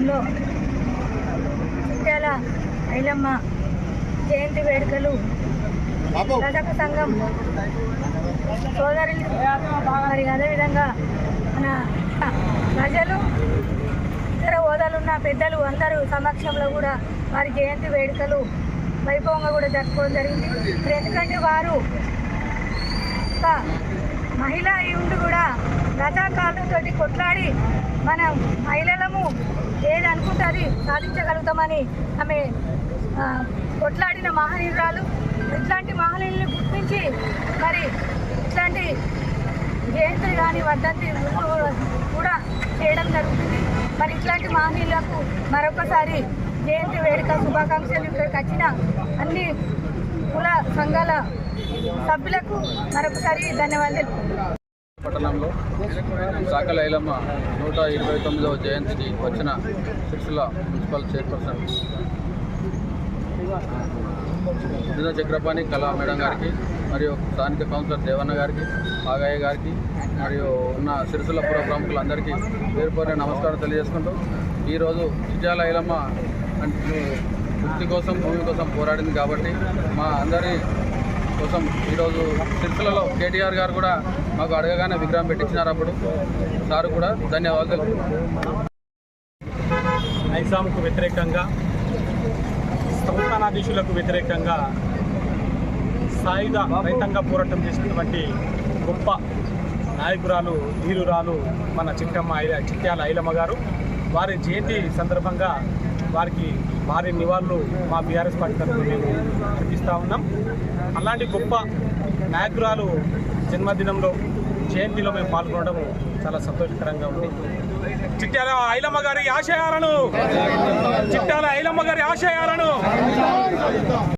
సమయంలో ఐలమ్మ జయంతి వేడుకలు రజక సంఘం సోదరులు. మరి అదేవిధంగా మన ప్రజలు ఇతర హోదాలున్న పెద్దలు అందరూ సమక్షంలో కూడా వారి జయంతి వేడుకలు వైభవంగా కూడా జరుపుకోవడం జరిగింది. ఎందుకంటే వారు ఒక మహిళ అయి ఉండి కూడా రజాకారులతోటి కొట్లాడి మన మహిళలము ఏది అనుకుంటే అది సాధించగలుగుతామని ఆమె కొట్లాడిన మహనీయురాలు. ఇట్లాంటి మహనీయుల్ని గుర్తించి మరి ఇట్లాంటి జయంతులు కానీ వర్ధంతి కూడా చేయడం జరుగుతుంది. మరి ఇట్లాంటి మహనీయులకు మరొకసారి జయంతి వేడుక శుభాకాంక్షలు ఇక్కడికి వచ్చిన అన్ని కుల సంఘాల సభ్యులకు మరొకసారి ధన్యవాదాలు పట్టణంలో సాకల లైలమ్మ నూట ఇరవై తొమ్మిదవ జయంతికి వచ్చిన సిరిసిల్ల మున్సిపల్ చైర్పర్సన్ దిన చక్రపాణి కళా మేడం గారికి మరియు స్థానిక కౌన్సిలర్ దేవన్న గారికి ఆగయ్య గారికి మరియు ఉన్న సిరిసిల్ల పుర ప్రముఖులందరికీ పేరు పేరు నమస్కారం తెలియజేసుకుంటూ ఈరోజు చిట్యాల ఐలమ్మ అంటే వృత్తి కోసం భూమి కోసం పోరాడింది కాబట్టి మా అందరి కోసం ఈరోజు సిరిసిలలో కేటీఆర్ గారు కూడా మాకు అడగగానే విగ్రహం పెట్టించినారు అప్పుడు. సార్ కూడా ధన్యవాదాలు. నైజాంకు వ్యతిరేకంగా సంస్థానాధీశులకు వ్యతిరేకంగా సాయుధ రైతాంగ పోరాటం చేసినటువంటి గొప్ప నాయకురాలు ధీరురాలు మన చిట్టమ్మ ఐల చిట్యాల ఐలమ్మ గారు. వారి జయంతి సందర్భంగా వారికి భారీ నివాళులు మా బీఆర్ఎస్ పార్టీ తరఫున మేము అర్పిస్తూ ఉన్నాం. అలాంటి గొప్ప నాయకురాలు జన్మదినంలో జయంతిలో మేము పాల్గొనడం చాలా సంతోషకరంగా ఉంది. చిట్టాల ఐలమ్మ గారి ఆశయాలను చిట్యాల ఐలమ్మ గారి ఆశయాలను